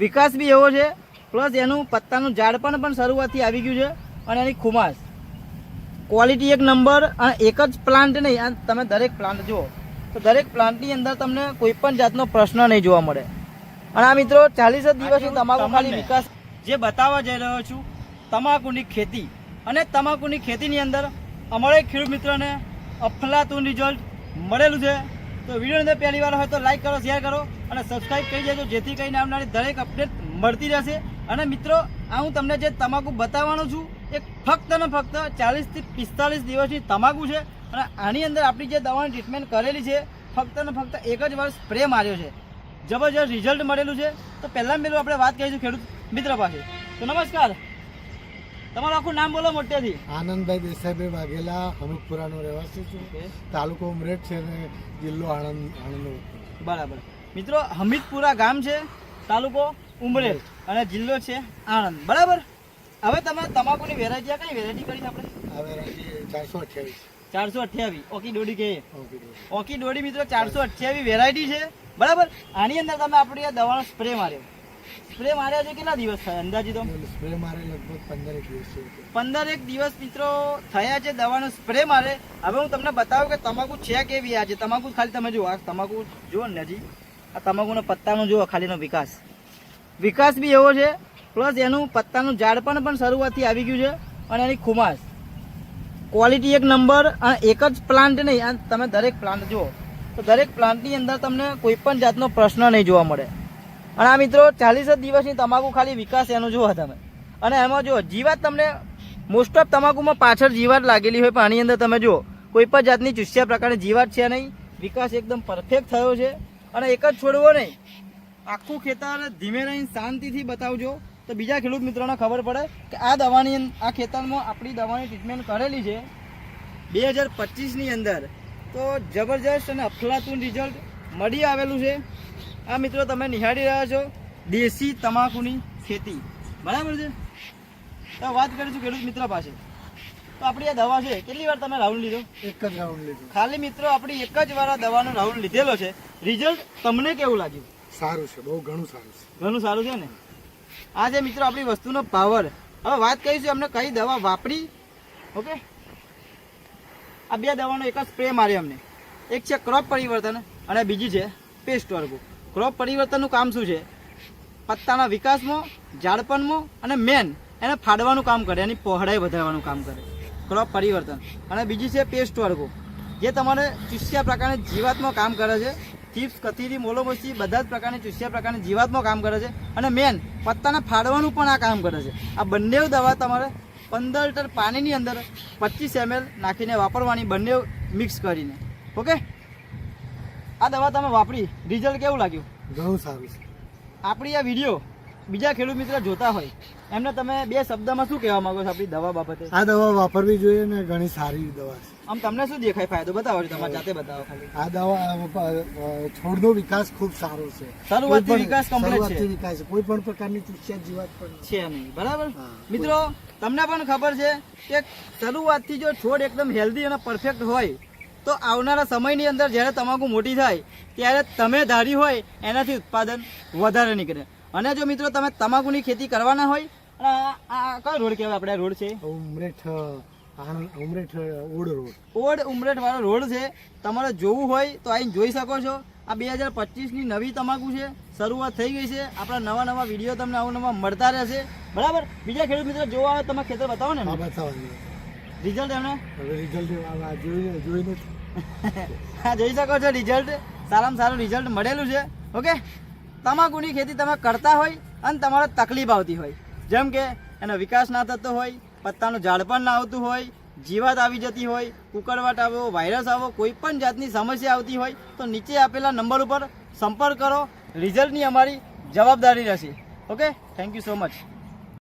વિકાસ બી એવો છે પ્લસ એનું પત્તાનું ઝાડપણ પણ શરૂઆતથી આવી ગયું છે અને એની ખુમાસ ક્વોલિટી એક નંબર અને એક જ પ્લાન્ટ નહીં આ તમે દરેક પ્લાન્ટ જુઓ. તો દરેક પ્લાન્ટની અંદર તમને કોઈ પણ જાતનો પ્રશ્ન નહીં જોવા મળે. અને આ મિત્રો ચાલીસ જ દિવસની તમાકુ ખાલી વિકાસ જે બતાવવા જઈ રહ્યો છું તમાકુની ખેતી. અને તમાકુની ખેતીની અંદર અમારે ખેડૂત મિત્રોને અફલાતું રિઝલ્ટ મળેલું છે. તો વીડિયો અંદર પહેલી વાર હોય તો લાઈક કરો શેર કરો. અને સબસ્ક્રાઈબ કરી દેજો જેથી કરીને આવનારી દરેક અપડેટ મળતી રહેશે. અને મિત્રો આ હું તમને જે તમાકુ બતાવવાનો છું એ ફક્ત ને ફક્ત ચાલીસથી પિસ્તાલીસ દિવસની તમાકુ છે. અને આની અંદર આપણી જે દવાની ટ્રીટમેન્ટ કરેલી છે ફક્ત ને ફક્ત એક જ વાર સ્પ્રે માર્યો છે. જબરજસ્ત રિઝલ્ટ મળેલું છે. તો પહેલાં પહેલું આપણે વાત કરીશું ખેડૂત મિત્ર પાસે. તો નમસ્કાર. તમારું આખું નામ બોલો મોટેથી. આનંદભાઈ દેસાઈભાઈ વાઘેલા અમુકપુરાનો રહેવાસી છું. તાલુકો ઉમરેઠ છે અને જિલ્લો આણંદ આણંદ બરાબર. મિત્રો હમીદપુરા ગામ છે તાલુકો ઉમરેલ અને જિલ્લો છે આણંદ. બરાબર? હવે તમે તમાકુની વેરાયટી કઈ વેરાયટી કરી આપણે? આ વેરાયટી ચારસો અઠ્યાવીસ. ચારસો અઠ્યાવીસ. ઓકી દોડી કે. ઓકે દોડી. મિત્રો ચારસો અઠ્યાવીસ વેરાયટી છે. બરાબર? આની અંદર તમે આપણી આ દવાનો સ્પ્રે માર્યો. સ્પ્રે માર્યા છે કેટલા દિવસ થયા? અંદાજી તો? સ્પ્રે મારે લગભગ પંદર એક દિવસ પંદર એક દિવસ મિત્રો થયા છે દવાનો સ્પ્રે મારે. હવે હું તમને બતાવું કે તમાકુ છે કેવી આ છે? તમાકુ ખાલી તમે જુઓ. આ તમાકુ જુઓ ને હજી આ તમાકુના પત્તાનો જુઓ ખાલીનો વિકાસ. વિકાસ બી એવો છે, પ્લસ એનું પત્તાનું ઝાડપણ પણ શરૂઆતથી આવી ગયું છે અને એની ખુમાસ ક્વોલિટી એક નંબર અને એક જ પ્લાન્ટ નહીં તમે દરેક પ્લાન્ટ જુઓ. તો દરેક પ્લાન્ટની અંદર તમને કોઈ પણ જાતનો પ્રશ્ન નહીં જોવા મળે. અને આ મિત્રો ચાલીસ જ દિવસની તમાકુ ખાલી વિકાસ એનું જુઓ તમે. અને એમાં જુઓ, જીવાત તમને મોસ્ટ ઓફ તમાકુમાં પાછળ જીવાત લાગેલી હોય પણ આની અંદર તમે જુઓ, કોઈ પણ જાતની ચૂસ્યા પ્રકારની જીવાત છે નહીં. વિકાસ એકદમ પરફેક્ટ થયો છે. અને એક જ છોડવો નહીં. આખું ખેતર ધીમે રહીને શાંતિથી બતાવજો. તો બીજા ખેડૂત મિત્રોને ખબર પડે કે આ દવાની આ ખેતરમાં આપણી દવાની ટ્રીટમેન્ટ કરેલી છે બે હજાર પચીસની અંદર. તો જબરજસ્ત અને અફલાતું રિઝલ્ટ મળી આવેલું છે. આ મિત્રો તમે નિહાળી રહ્યા છો દેશી તમાકુની ખેતી. બરાબર છે? તો વાત કરીશું ખેડૂત મિત્ર પાસે. તો આપણી આ દવા છે કેટલી વાર તમે રાઉન્ડ લીધો? એક જ રાઉન્ડ લીધો. ખાલી મિત્રો આપણી એક જ વાર આ દવાનો રાઉન્ડ લીધેલો છે. રિઝલ્ટ તમને કેવું લાગ્યું? સારું છે બહુ ઘણું સારું છે. ઘણું સારું છે ને? આ છે મિત્રો આપણી વસ્તુનો પાવર હવે વાત કરીશું અમને કઈ દવા વાપરી? ઓકે? આ બે દવાનો એક જ સ્પ્રે મારે અમને એક છે ક્રોપ પરિવર્તન અને બીજી છે પેસ્ટ વર્ગો. ક્રોપ પરિવર્તનનું કામ શું છે? પત્તાના વિકાસમાં ઝાડપણમાં અને મેન એને ફાડવાનું કામ કરે એની પહોળાઈ વધારવાનું કામ કરે. ક્રોપ પરિવર્તન. અને બીજી છે પેસ્ટ વર્ગો જે તમારે ચૂસ્યા પ્રકારની જીવાતમાં કામ કરે છે. ચિપ્સ કથીરી મોલોમસી બધા જ પ્રકારની ચૂસ્યા પ્રકારની જીવાતમાં કામ કરે છે. અને મેન પત્તાને ફાડવાનું પણ આ કામ કરે છે. આ બંને દવા તમારે પંદર લીટર પાણીની અંદર પચીસ એમએલ નાખીને વાપરવાની બંને મિક્સ કરીને. ઓકે? આ દવા તમે વાપરી. રિઝલ્ટ કેવું લાગ્યું? ઘણું સારું છે. આપણી આ વીડિયો બીજા ખેડૂત મિત્ર જોતા હોય એમને તમે બે શબ્દમાં શું કહેવા માંગો છો આપણી દવા બાબતે? આ દવા વાપરવી જોઈએ ને ઘણી સારી દવા છે. આમ તમને શું દેખાય ફાયદો? બતાવો છો તમારી જાતે બતાવો ખાલી. આ દવા છોડનો વિકાસ ખૂબ સારો છે. શરૂઆતથી વિકાસ કમ્પ્લીટ છે. વિકાસ કોઈ પણ પ્રકારની ચૂસ્યા જીવાત પણ છે નહીં. બરાબર? મિત્રો તમને પણ ખબર છે કે શરૂઆતથી જો છોડ એકદમ હેલ્ધી અને પરફેક્ટ હોય તો આવનારા સમયની અંદર જ્યારે તમાકુ મોટી થાય ત્યારે તમે ધારી હોય એનાથી ઉત્પાદન વધારે નીકળે. અને જો મિત્રો તમે તમાકુની ખેતી કરવાના હોય અને કયો રોડ કહેવાય આપણે? રોડ છે? ઉમરેઠ ઉમરેઠ ઓડ રોડ. ઓડ ઉમરેઠ વાળો રોડ છે. તમારે જોવું હોય તો આવીને જોઈ શકો છો. આ બે હજાર પચીસની નવી તમાકુ છે. શરૂઆત થઈ ગઈ છે. આપણા નવા નવા વીડિયો તમને અવનવા નવા મળતા રહેશે. બરાબર? બીજા ખેડૂત મિત્રો જોવા આવે તમે ખેતર બતાવો ને. આ રિઝલ્ટ એમને રિઝલ્ટ હા જોઈ શકો છો. રિઝલ્ટ સારામાં સારું રિઝલ્ટ મળેલું છે. ઓકે તમાકુની ખેતી તમે કરતા હોય અને તમારે તકલીફ આવતી હોય. જેમ કે એનો વિકાસ ના થતો હોય, પત્તાનું ઝાડ પણ ના આવતું હોય, જીવાત આવી જતી હોય, કુકરવાટ આવ્યો વાયરસ આવો, કોઈ પણ જાતની સમસ્યા આવતી હોય, તો નીચે આપેલા નંબર ઉપર સંપર્ક કરો. રિઝલ્ટની અમારી જવાબદારી રહેશે. Okay thank you so much